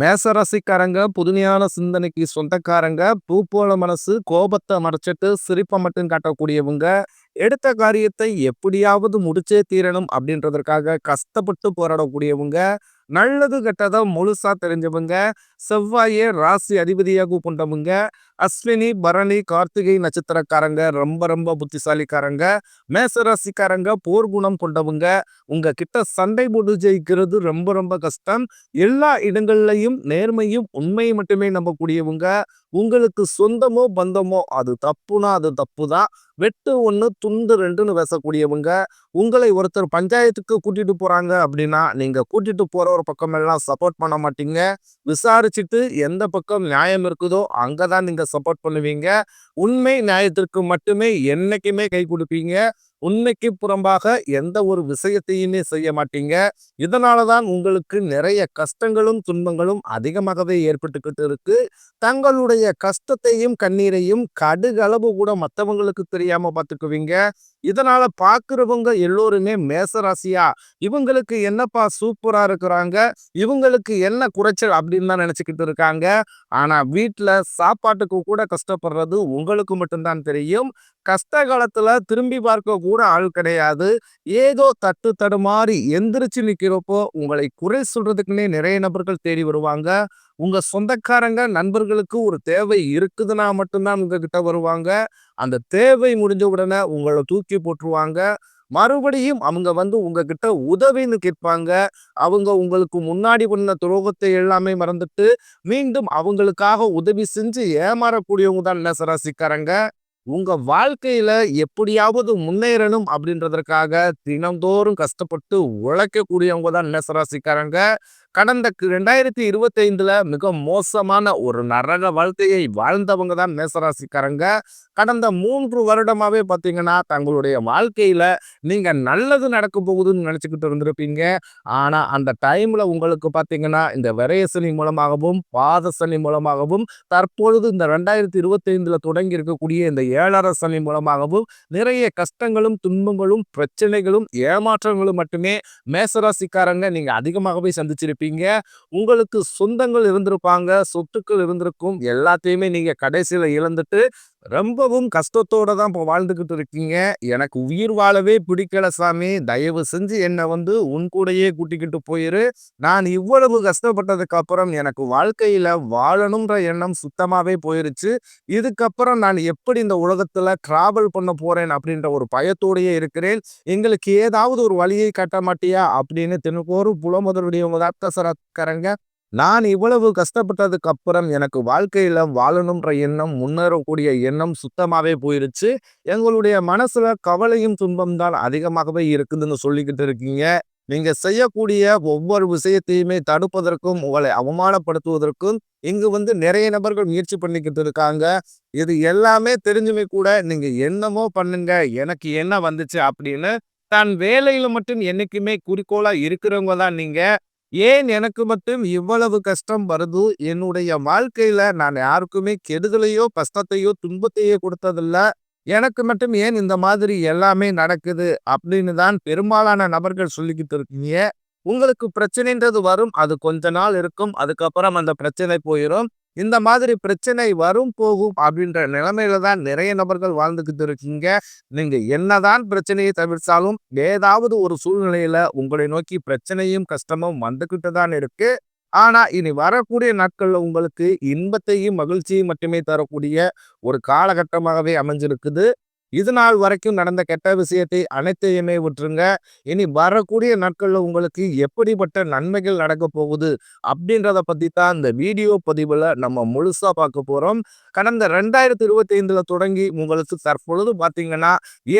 மேசராசிக்காரங்க புதுமையான சிந்தனைக்கு சொந்தக்காரங்க பூப்போல மனசு கோபத்தை மறைச்சிட்டு சிரிப்பை மட்டும் காட்டக்கூடியவங்க. எடுத்த காரியத்தை எப்படியாவது முடிச்சே தீரணும் அப்படின்றதற்காக கஷ்டப்பட்டு போராடக்கூடியவங்க நல்லது கெட்டதை முழுசா தெரிஞ்சவங்க செவ்வாயே ராசி அதிபதியாக கொண்டவங்க அஸ்வினி பரணி கார்த்திகை நட்சத்திரக்காரங்க ரொம்ப ரொம்ப புத்திசாலிக்காரங்க மேசராசிக்காரங்க போர்க்குணம் கொண்டவங்க உங்க கிட்ட சண்டை போட்டு ஜெயிக்கிறது ரொம்ப ரொம்ப கஷ்டம். எல்லா இடங்கள்லையும் நேர்மையும் உண்மையை மட்டுமே நம்பக்கூடியவங்க. உங்களுக்கு சொந்தமோ பந்தமோ அது தப்புனா அது தப்பு தான் வெட்டு ஒன்று துண்டு ரெண்டுன்னு பேசக்கூடியவங்க உங்களை ஒருத்தர் பஞ்சாயத்துக்கு கூட்டிட்டு போறாங்க அப்படின்னா நீங்க கூட்டிட்டு போற ஒரு பக்கமெல்லாம் சப்போர்ட் பண்ண மாட்டீங்க. விசாரிச்சுட்டு எந்த பக்கம் நியாயம் இருக்குதோ அங்கதான் நீங்க சப்போர்ட் பண்ணுவீங்க. உண்மை நியாயத்திற்கு மட்டுமே என்னைக்குமே கை கொடுப்பீங்க. உண்மைக்கு புறம்பாக எந்த ஒரு விஷயத்தையுமே செய்ய மாட்டீங்க. இதனாலதான் உங்களுக்கு நிறைய கஷ்டங்களும் துன்பங்களும் அதிகமாகவே ஏற்பட்டுக்கிட்டு இருக்கு. தங்களுடைய கஷ்டத்தையும் கண்ணீரையும் கடுகளவு கூட மற்றவங்களுக்கு தெரியாம பார்த்துக்குவீங்க இதனால பார்க்குறவங்க எல்லோருமே மேசராசியா. இவங்களுக்கு என்னப்பா சூப்பரா இருக்கிறாங்க? இவங்களுக்கு என்ன குறைச்சல் அப்படின்னு தான் நினைச்சுக்கிட்டு இருக்காங்க. ஆனா வீட்டுல சாப்பாட்டுக்கு கூட கஷ்டப்படுறது உங்களுக்கு மட்டும்தான் தெரியும். கஷ்ட காலத்துல திரும்பி பார்க்க கூட ஆள் கிடையாது. ஏதோ தட்டு தடுமாறி எந்திரிச்சு நிற்கிறப்போ உங்களை குறை சொல்றதுக்குன்னே நிறைய நபர்கள் தேடி வருவாங்க. உங்க சொந்தக்காரங்க நண்பர்களுக்கு ஒரு தேவை இருக்குதுன்னா மட்டும்தான் உங்ககிட்ட வருவாங்க. அந்த தேவை முடிஞ்ச உடனே உங்களை தூக்கி போட்டுருவாங்க. மறுபடியும் அவங்க வந்து உங்ககிட்ட உதவின்னு கேட்பாங்க. அவங்க உங்களுக்கு முன்னாடி பண்ண துரோகத்தை எல்லாமே மறந்துட்டு மீண்டும் அவங்களுக்காக உதவி செஞ்சு ஏமாறக்கூடியவங்க தான் நேசராசிக்காரங்க உங்க வாழ்க்கையில எப்படியாவது முன்னேறணும் அப்படின்றதற்காக தினந்தோறும் கஷ்டப்பட்டு உழைக்கக்கூடியவங்க தான் நெசராசிக்காரங்க கடந்த ரெண்டாயிரத்தி இருபத்தி ஐந்துல மிக மோசமான ஒரு நரக வாழ்க்கையை வாழ்ந்தவங்க தான் மேசராசிக்காரங்க. கடந்த மூன்று வருடமாவே பார்த்தீங்கன்னா தங்களுடைய வாழ்க்கையில நீங்க நல்லது நடக்க போகுதுன்னு நினைச்சுக்கிட்டு இருந்திருப்பீங்க. ஆனா அந்த டைம்ல உங்களுக்கு பார்த்தீங்கன்னா இந்த விரயசனி மூலமாகவும் பாத சனி மூலமாகவும் தற்பொழுது இந்த ரெண்டாயிரத்தி இருபத்தி ஐந்துல தொடங்கி இருக்கக்கூடிய இந்த ஏழரை சனி மூலமாகவும் நிறைய கஷ்டங்களும் துன்பங்களும் பிரச்சனைகளும் ஏமாற்றங்களும் மட்டுமே மேசராசிக்காரங்க நீங்க அதிகமாகவே சந்திச்சிருப்பீங்க. இருப்பீங்க உங்களுக்கு சொந்தங்கள் இருந்திருப்பாங்க சொத்துக்கள் இருந்திருக்கும். எல்லாத்தையுமே நீங்க கடைசியில இழந்துட்டு ரொம்பவும் கஷ்டத்தோட தான் இப்போ வாழ்ந்துக்கிட்டு இருக்கீங்க. எனக்கு உயிர் வாழவே பிடிக்கல சாமி. தயவு செஞ்சு என்னை வந்து உன் கூடையே கூட்டிக்கிட்டு போயிரு. நான் இவ்வளவு கஷ்டப்பட்டதுக்கு அப்புறம் எனக்கு வாழ்க்கையில வாழணுன்ற எண்ணம் சுத்தமாவே போயிருச்சு. இதுக்கப்புறம் நான் எப்படி இந்த உலகத்துல டிராவல் பண்ண போறேன் அப்படின்ற ஒரு பயத்தோடையே இருக்கிறேன். எங்களுக்கு ஏதாவது ஒரு வழியை கட்ட மாட்டியா? அப்படின்னு தினக்கோரும் புலமுதலுடைய சரக்கரங்க நான் இவ்வளவு கஷ்டப்பட்டதுக்கு அப்புறம் எனக்கு வாழ்க்கையில வாழணுன்ற எண்ணம் முன்னேறக்கூடிய எண்ணம் சுத்தமாவே போயிருச்சு. எங்களுடைய மனசுல கவலையும் துன்பம் தான் அதிகமாகவே இருக்குதுன்னு சொல்லிக்கிட்டு இருக்கீங்க. நீங்க செய்யக்கூடிய ஒவ்வொரு விஷயத்தையுமே தடுப்பதற்கும் உங்களை அவமானப்படுத்துவதற்கும் இங்கு வந்து நிறைய நபர்கள் முயற்சி பண்ணிக்கிட்டு இருக்காங்க. இது எல்லாமே தெரிஞ்சுமே கூட நீங்க என்னமோ பண்ணுங்க எனக்கு என்ன வந்துச்சு அப்படின்னு தன் வேலையில மட்டும் என்னைக்குமே குறிக்கோளா இருக்கிறவங்க தான் நீங்க. ஏன் எனக்கு மட்டும் இவ்வளவு கஷ்டம் வருது? என்னுடைய வாழ்க்கையில நான் யாருக்குமே கெடுதலையோ கஷ்டத்தையோ துன்பத்தையோ கொடுத்ததில்ல. எனக்கு மட்டும் ஏன் இந்த மாதிரி எல்லாமே நடக்குது? அப்படின்னு தான் பெரும்பாலான நபர்கள் சொல்லிக்கிட்டு இருக்கீங்க. உங்களுக்கு பிரச்சனைன்றது வரும். அது கொஞ்ச நாள் இருக்கும். அதுக்கப்புறம் அந்த பிரச்சனை போயிடும் இந்த மாதிரி பிரச்சனை வரும் போகும் அப்படின்ற நிலைமையில தான் நிறைய நபர்கள் வாழ்ந்துக்கிட்டு இருக்கீங்க. நீங்க என்னதான் பிரச்சனையை தவிர்த்தாலும் ஏதாவது ஒரு சூழ்நிலையில உங்களை நோக்கி பிரச்சனையும் கஷ்டமும் வந்துக்கிட்டு தான் இருக்கு. ஆனா இனி வரக்கூடிய நாட்கள்ல உங்களுக்கு இன்பத்தையும் மகிழ்ச்சியும் மட்டுமே தரக்கூடிய ஒரு காலகட்டமாகவே அமைஞ்சிருக்குது. இது நாள் வரைக்கும் நடந்த கெட்ட விஷயத்தை அனைத்தையுமே விட்டுருங்க. இனி வரக்கூடிய நாட்களில் உங்களுக்கு எப்படிப்பட்ட நன்மைகள் நடக்க போகுது அப்படின்றத பற்றி தான் இந்த வீடியோ பதிவில் நம்ம முழுசாக பார்க்க போகிறோம் கடந்த ரெண்டாயிரத்தி இருபத்தி ஐந்தில் தொடங்கி உங்களுக்கு தற்பொழுது பார்த்தீங்கன்னா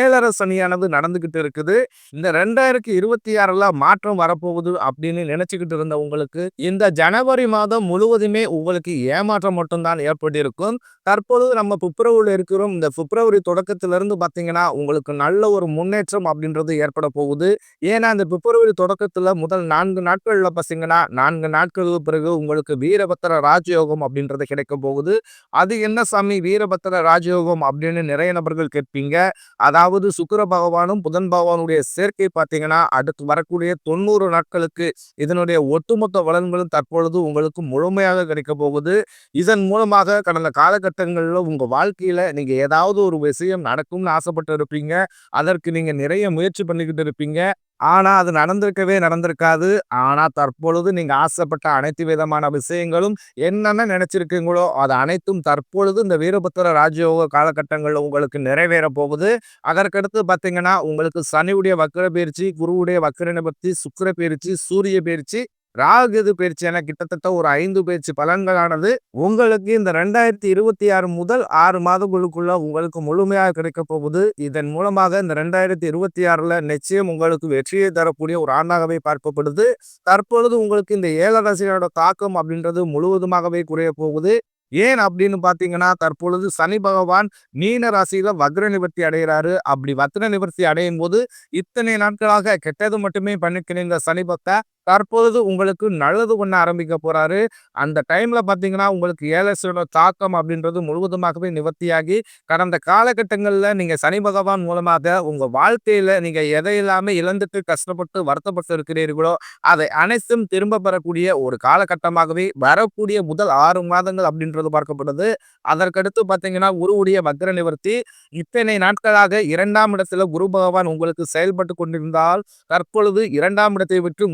ஏழரை சனியானது நடந்துக்கிட்டு இருக்குது. இந்த ரெண்டாயிரத்தி இருபத்தி ஆறில் மாற்றம் வரப்போகுது அப்படின்னு நினச்சிக்கிட்டு இருந்த உங்களுக்கு இந்த ஜனவரி மாதம் முழுவதுமே உங்களுக்கு ஏமாற்றம் மட்டும்தான் ஏற்பட்டிருக்கும். தற்பொழுது நம்ம பிப்ரவரியில் இருக்கிறோம். இந்த பிப்ரவரி தொடக்கத்தில் இருந்து பார்த்தீங்கன்னா, உங்களுக்கு நல்ல ஒரு முன்னேற்றம் அப்படின்றது ஏற்பட போகுது. ஏன்னா, இந்த பிப்ரவரி தொடக்கத்தில் முதல் நான்கு நாட்களில் பார்த்தீங்கன்னா, நான்கு நாட்களுக்கு பிறகு உங்களுக்கு வீரபத்திர ராஜயோகம் அப்படின்றது கிடைக்க போகுது. அது என்ன சாமி வீரபத்திர ராஜயோகம் அப்படின்னு நிறைய நபர்கள் கேட்பீங்க. அதாவது சுக்கர பகவானும், புதன் பகவானுடைய சேர்க்கை பார்த்தீங்கன்னா, அடுத்து வரக்கூடிய 90 நாட்களுக்கு இதனுடைய ஒட்டுமொத்த வளன்களும் தற்பொழுது உங்களுக்கு முழுமையாக கிடைக்க போகுது. இதன் மூலமாக கடந்த காலகட்டங்களில் உங்கள் வாழ்க்கையில் நீங்கள் ஏதாவது ஒரு விஷயம் நடக்கும்னு ஆசைப்பட்டு இருப்பீங்க. அதற்கு நீங்க நிறைய முயற்சி பண்ணிக்கிட்டு இருப்பீங்க. ஆனா, அது நடந்திருக்கவே நடந்திருக்காது. ஆனா, தற்பொழுது நீங்க ஆசைப்பட்ட அனைத்து விதமான விஷயங்களும் என்னென்ன நினைச்சிருக்கீங்களோ, அது அனைத்தும் தற்பொழுது இந்த வீரபத்திர ராஜயோக காலகட்டங்கள்ல உங்களுக்கு நிறைவேற போகுது. அதற்கடுத்து பார்த்தீங்கன்னா, உங்களுக்கு சனியுடைய வக்கர பயிற்சி, குருவுடைய வக்கர நிவர்த்தி, சுக்கிர பயிற்சி, சூரிய பயிற்சி, ராகு பயிற்சி என கிட்டத்தட்ட ஒரு ஐந்து பயிற்சி பலன்களானது உங்களுக்கு இந்த 2026 முதல் ஆறு மாதங்களுக்குள்ள உங்களுக்கு முழுமையாக கிடைக்கப் போகுது. இதன் மூலமாக இந்த 2026ல நிச்சயம் உங்களுக்கு வெற்றியை தரக்கூடிய ஒரு ஆண்டாகவே பார்க்கப்படுது. தற்பொழுது உங்களுக்கு இந்த 7 தாக்கம் அப்படின்றது முழுவதுமாகவே குறைய போகுது. ஏன் அப்படின்னு பார்த்தீங்கன்னா, தற்பொழுது சனி பகவான் மீன ராசியில வக்ர நிவர்த்தி அடைகிறாரு. அப்படி வக்ர நிவர்த்தி அடையும் போது இத்தனை நாட்களாக கெட்டது மட்டுமே பண்ணிக்கிறீங்க சனி பக்தா தற்பொழுது உங்களுக்கு நல்லது பண்ண ஆரம்பிக்க போறாரு. அந்த டைம்ல பாத்தீங்கன்னா உங்களுக்கு 7 தாக்கம் அப்படின்றது முழுவதுமாகவே நிவர்த்தியாகி, கடந்த காலகட்டங்கள்ல நீங்க சனி பகவான் மூலமாக உங்க வாழ்க்கையில நீங்க எதையெல்லாமே இழந்துட்டு கஷ்டப்பட்டு வருத்தப்பட்டு இருக்கிறீர்களோ, அதை அனைத்தும் திரும்ப பெறக்கூடிய ஒரு காலகட்டமாகவே வரக்கூடிய முதல் ஆறு மாதங்கள் அப்படின்றது பார்க்கப்படுது. அதற்கடுத்து பார்த்தீங்கன்னா, குருவுடைய வக்ர நிவர்த்தி. இத்தனை நாட்களாக இரண்டாம் இடத்துல குரு பகவான் உங்களுக்கு செயல்பட்டு கொண்டிருந்தால், தற்பொழுது இரண்டாம் இடத்தை விட்டு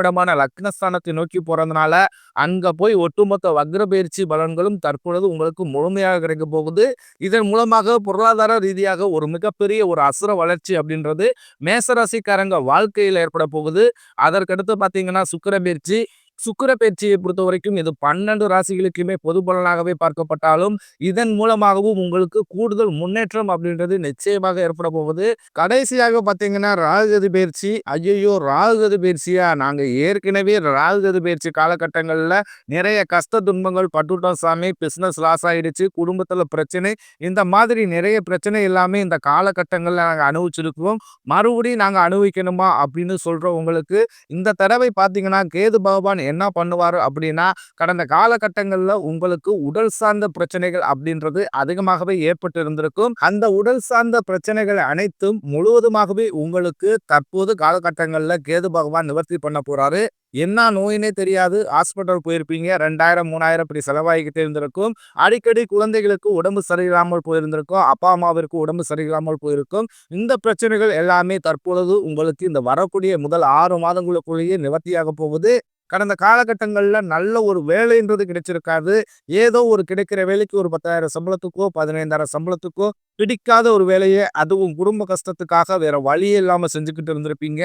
3ஆம் இடமான லக்னஸ்தானத்தை நோக்கி போறதுனால, அங்க போய் ஒட்டுமொத்த வக்ர பயிற்சி பலன்களும் தற்பொழுது உங்களுக்கு முழுமையாக கிடைக்கப் போகுது. இதன் மூலமாக பொருளாதார ரீதியாக ஒரு மிகப்பெரிய ஒரு அசுர வளர்ச்சி அப்படின்றது மேச வாழ்க்கையில் ஏற்பட ஏற்படப் போகுது. அதற்கடுத்து பார்த்தீங்கன்னா, சுக்கர பயிற்சி. சுக்கிர பயிற்சியை பொறுத்தவரைக்கும் இது 12 ராசிகளுக்குமே பொது பலனாகவே பார்க்கப்பட்டாலும், இதன் மூலமாகவும் உங்களுக்கு கூடுதல் முன்னேற்றம் அப்படின்றது நிச்சயமாக ஏற்பட போகுது. கடைசியாக பார்த்தீங்கன்னா, ராகுகது பயிற்சி. ஐயையோ! ராகுகது பயிற்சியா? நாங்கள் ஏற்கனவே ராகுகது பயிற்சி காலகட்டங்களில் நிறைய கஷ்ட துன்பங்கள் பட்டுட்டோம் சாமி. பிஸ்னஸ் லாஸ் ஆயிடுச்சு. குடும்பத்தில் பிரச்சனை. இந்த மாதிரி நிறைய பிரச்சனை எல்லாமே இந்த காலகட்டங்களில் நாங்கள் அனுபவிச்சிருக்கிறோம். மறுபடியும் நாங்கள் அனுபவிக்கணுமா? அப்படின்னு சொல்றவங்களுக்கு, இந்த தடவை பார்த்தீங்கன்னா, கேது பகவான் என்ன பண்ணுவார் அப்படின்னா, கடந்த காலகட்டங்களில் உங்களுக்கு உடல் சார்ந்த பிரச்சனைகள் அப்படின்றது அதிகமாகவே ஏற்பட்டு இருந்திருக்கும். அந்த உடல் சார்ந்த பிரச்சனைகள் அனைத்தும் முழுவதுமாகவே உங்களுக்கு தற்போது காலகட்டங்களில் கேது பகவான் நிவர்த்தி பண்ண போறாரு. என்ன நோயினே தெரியாது. ஹாஸ்பிட்டல் போயிருப்பீங்க. 2000, 3000 இப்படி செலவாகிக்கிட்டே இருந்திருக்கும். அடிக்கடி குழந்தைகளுக்கு உடம்பு சரியில்லாமல் போயிருந்திருக்கும். அப்பா, அம்மாவிற்கு உடம்பு சரியில்லாமல் போயிருக்கும். இந்த பிரச்சனைகள் எல்லாமே தற்பொழுது உங்களுக்கு இந்த வரக்கூடிய முதல் ஆறு மாதங்களுக்குள்ளேயே நிவர்த்தியாகப் போகுது. கடந்த காலகட்டங்களில் நல்ல ஒரு வேலைன்றது கிடைச்சிருக்காது. ஏதோ ஒரு கிடைக்கிற வேலைக்கு ஒரு 10,000 சம்பளத்துக்கோ, 15,000 சம்பளத்துக்கோ பிடிக்காத ஒரு வேலையை அதுவும் குடும்ப கஷ்டத்துக்காக வேற வழியே இல்லாமல் செஞ்சுக்கிட்டு இருந்திருப்பீங்க.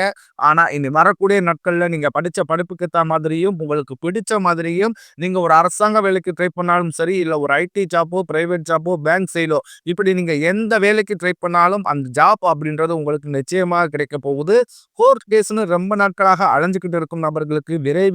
ஆனால் இனி வரக்கூடிய நாட்களில் நீங்கள் படித்த படிப்புக்கு மாதிரியும், உங்களுக்கு பிடிச்ச மாதிரியும் நீங்கள் ஒரு அரசாங்க வேலைக்கு ட்ரை பண்ணாலும் சரி, இல்லை ஒரு ஐடி ஜாப்போ, பிரைவேட் ஜாப்போ, பேங்க் சைடோ இப்படி நீங்கள் எந்த வேலைக்கு ட்ரை பண்ணாலும் அந்த ஜாப் அப்படின்றது உங்களுக்கு நிச்சயமாக கிடைக்கப் போகுது. கோர்ட் கேஸ்னு ரொம்ப நாட்களாக அலைஞ்சுகிட்டு இருக்கும் நபர்களுக்கு விரைவில்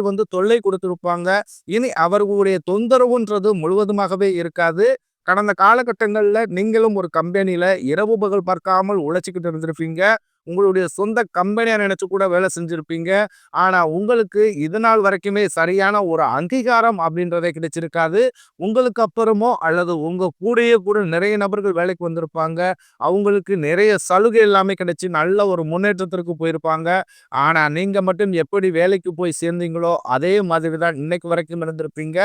வந்து தொல்லை கொடுத்திருப்பாங்க. இனி அவர்களுடைய தொந்தரவுன்றது முழுவதுமாகவே இருக்காது. கடந்த காலகட்டங்கள்ல நீங்களும் ஒரு கம்பெனில இரவு பகல் பார்க்காமல் உழைச்சிக்கிட்டு இருந்திருப்பீங்க. உங்களுடைய சொந்த கம்பெனியாக நினச்சி கூட வேலை செஞ்சுருப்பீங்க ஆனால் உங்களுக்கு இதனால் வரைக்குமே சரியான ஒரு அங்கீகாரம் அப்படின்றதே கிடைச்சிருக்காது. உங்களுக்கு அப்புறமோ அல்லது உங்கள் கூடயே கூட நிறைய நபர்கள் வேலைக்கு வந்திருப்பாங்க. அவங்களுக்கு நிறைய சலுகை எல்லாமே கிடைச்சி நல்ல ஒரு முன்னேற்றத்திற்கு போயிருப்பாங்க. ஆனால் நீங்கள் மட்டும் எப்படி வேலைக்கு போய் சேர்ந்தீங்களோ, அதே மாதிரி தான் இன்னைக்கு வரைக்கும் இருந்திருப்பீங்க.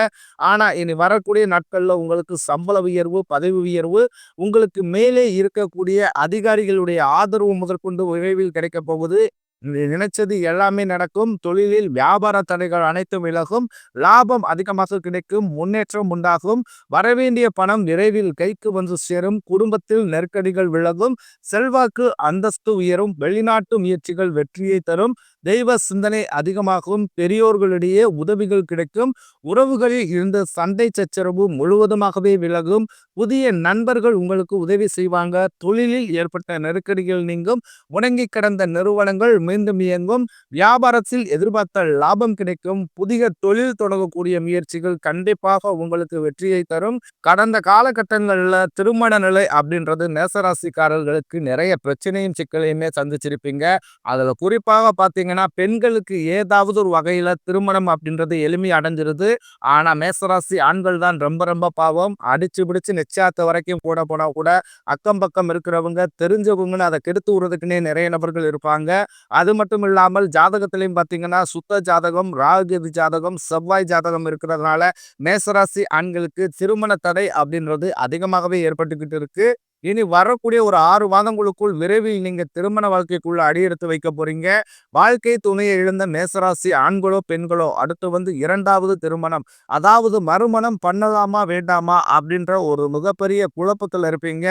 ஆனால் இனி வரக்கூடிய நாட்களில் உங்களுக்கு சம்பள உயர்வு, பதவி உயர்வு, உங்களுக்கு மேலே இருக்கக்கூடிய அதிகாரிகளுடைய ஆதரவு முதற்கொண்டு விரைவில் கிடைக்கப் போகுது. நினைச்சது எல்லாமே நடக்கும். தொழிலில் வியாபார தடைகள் அனைத்தும் விலகும். லாபம் அதிகமாக கிடைக்கும். முன்னேற்றம் உண்டாகும். வரவேண்டிய பணம் விரைவில் கைக்கு வந்து சேரும். குடும்பத்தில் நெருக்கடிகள் விலகும். செல்வாக்கு அந்தஸ்து உயரும். வெளிநாட்டு முயற்சிகள் வெற்றியை தரும். தெய்வ சிந்தனை அதிகமாகவும் பெரியோர்களிடையே உதவிகள் கிடைக்கும். உறவுகளில் இருந்த சண்டை சச்சரவு முழுவதுமாகவே விலகும். புதிய நண்பர்கள் உங்களுக்கு உதவி செய்வாங்க. தொழிலில் ஏற்பட்ட நெருக்கடிகள் நீங்கும். முடங்கி கிடந்த நிறுவனங்கள் மீண்டும் இயங்கும். வியாபாரத்தில் எதிர்பார்த்த லாபம் கிடைக்கும். புதிய தொழில் தொடங்கக்கூடிய முயற்சிகள் கண்டிப்பாக உங்களுக்கு வெற்றியை தரும். கடந்த காலகட்டங்களில் திருமண நிலை அப்படின்றது நேசராசிக்காரர்களுக்கு நிறைய பிரச்சனையும் சிக்கலையுமே சந்திச்சிருப்பீங்க. அதில் குறிப்பாக பார்த்தீங்கன்னா பெண்களுக்கு ஏதாவது ஒரு வகையில் திருமணம் அப்படின்றது எளிமை அடைஞ்சிருது. ஆனால் மேசராசி ஆண்கள் தான் ரொம்ப ரொம்ப பாவம். அடிச்சு பிடிச்சு நிச்சயத்த வரைக்கும் கூட போனால் கூட அக்கம் பக்கம் இருக்கிறவங்க தெரிஞ்சவங்கன்னு அதை கெடுத்து விடுறதுக்குன்னே நிறைய நபர்கள் இருப்பாங்க. அது மட்டும் இல்லாமல் ஜாதகத்திலையும் பார்த்தீங்கன்னா சுத்த ஜாதகம் ராகுகதி ஜாதகம் செவ்வாய் ஜாதகம் இருக்கிறதுனால மேசராசி ஆண்களுக்கு திருமண தடை அப்படின்றது அதிகமாகவே ஏற்பட்டுக்கிட்டு இருக்கு. இனி வரக்கூடிய ஒரு ஆறு மாதங்களுக்குள் விரைவில் நீங்க திருமண வாழ்க்கைக்குள்ள அடியெடுத்து வைக்க போறீங்க. வாழ்க்கை துணையை இழந்த மேசராசி ஆண்களோ பெண்களோ அடுத்து வந்து இரண்டாவது திருமணம். அதாவது மறுமணம் பண்ணலாமா வேண்டாமா அப்படின்ற ஒரு மிகப்பெரிய குழப்பத்தில் இருப்பீங்க.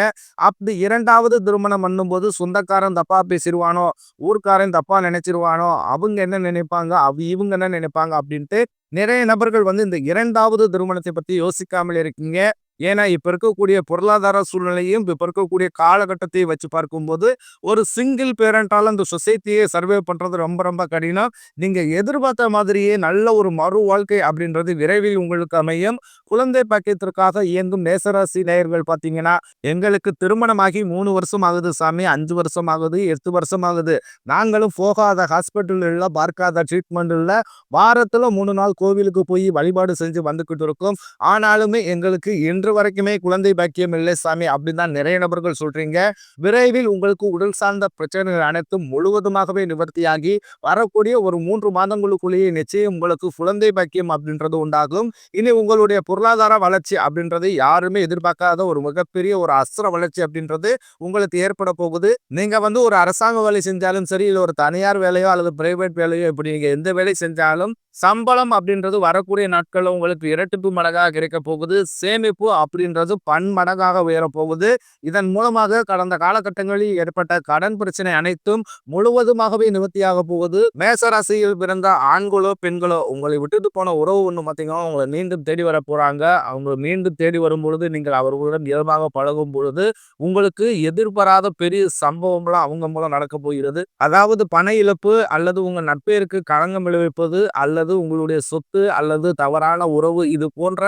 அப்படி இரண்டாவது திருமணம் பண்ணும்போது சொந்தக்காரன் தப்பா பேசிடுவானோ ஊர்க்காரன் தப்பா நினைச்சிருவானோ அவங்க என்ன நினைப்பாங்க அவ இவங்க என்ன நினைப்பாங்க அப்படின்ட்டு நிறைய நபர்கள் வந்து இந்த இரண்டாவது திருமணத்தை பத்தி யோசிக்காமல் இருக்கீங்க. ஏன்னா இப்போ இருக்கக்கூடிய பொருளாதார சூழ்நிலையும் இப்போ இருக்கக்கூடிய காலகட்டத்தையும் வச்சு பார்க்கும்போது ஒரு சிங்கிள் பேரண்டால் அந்த சொசைட்டியை சர்வே பண்ணுறது ரொம்ப ரொம்ப கடினம். நீங்கள் எதிர்பார்த்த மாதிரியே நல்ல ஒரு மறு வாழ்க்கை அப்படின்றது விரைவில் உங்களுக்கு அமையும். குழந்தை பாக்கியத்திற்காக இயங்கும் நேசராசி நேயர்கள் பார்த்தீங்கன்னா எங்களுக்கு திருமணமாகி மூணு வருஷம் ஆகுது சாமி அஞ்சு வருஷம் ஆகுது எட்டு வருஷம் ஆகுது. நாங்களும் போகாத ஹாஸ்பிட்டலில் பார்க்காத ட்ரீட்மெண்ட்டில் வாரத்தில் மூணு நாள் கோவிலுக்கு போய் வழிபாடு செஞ்சு வந்துக்கிட்டு இருக்கோம். ஆனாலுமே எங்களுக்கு இன்று வரைக்குமே குழந்தை பாக்கியம் இல்லை சாமி அப்படின்னு தான் நிறைய நபர்கள் சொல்றீங்க. விரைவில் உங்களுக்கு உடல் சார்ந்த பிரச்சனைகள் அனைத்தும் முழுவதுமாகவே நிவர்த்தியாகி வரக்கூடிய ஒரு மூன்று மாதங்களுக்குள்ளேயே நிச்சயம் உங்களுக்கு குழந்தை பாக்கியம் அப்படின்றது உண்டாகும். இனி உங்களுடைய பொருளாதார வளர்ச்சி அப்படின்றது யாருமே எதிர்பார்க்காத ஒரு மிகப்பெரிய ஒரு அஸ்திர வளர்ச்சி அப்படின்றது உங்களுக்கு ஏற்பட போகுது. நீங்க வந்து ஒரு அரசாங்க வேலை செஞ்சாலும் சரி இல்லை ஒரு தனியார் வேலையோ அல்லது பிரைவேட் வேலையோ இப்படி நீங்க எந்த வேலை செஞ்சாலும் சம்பளம் அப்படின்றது வரக்கூடிய நாட்களில் உங்களுக்கு இரட்டிப்பு மடங்காக கிடைக்க போகுது. சேமிப்பு அப்படின்றது பன்மடங்காக உயரப்போகுது போகுது. இதன் மூலமாக கடந்த காலகட்டங்களில் ஏற்பட்ட கடன் பிரச்சனை அனைத்தும் முழுவதுமாகவே நிவர்த்தியாக போகுது. மேசராசியில் பிறந்த ஆண்களோ பெண்களோ உங்களை விட்டுட்டு போன உறவு ஒன்று பார்த்தீங்கன்னா உங்களை மீண்டும் தேடி வர போறாங்க. அவங்க மீண்டும் தேடி வரும் பொழுது நீங்கள் அவர்களுடன் இயல்பாக பழகும் பொழுது உங்களுக்கு எதிர்பாராத பெரிய சம்பவம்லாம் அவங்க மூலம் நடக்க போகிறது. அதாவது பண இழப்பு அல்லது உங்கள் நட்பேருக்கு களங்கம் விளைவிப்பது அல்லது அல்லது உங்களுடைய சொத்து அல்லது தவறான உறவு இது போன்ற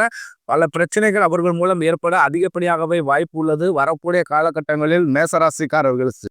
பல பிரச்சனைகள் அவர்கள் மூலம் ஏற்பட அதிகப்படியாகவே வாய்ப்பு உள்ளது. வரக்கூடிய காலகட்டங்களில் மேசராசிக்காரர்களுக்கு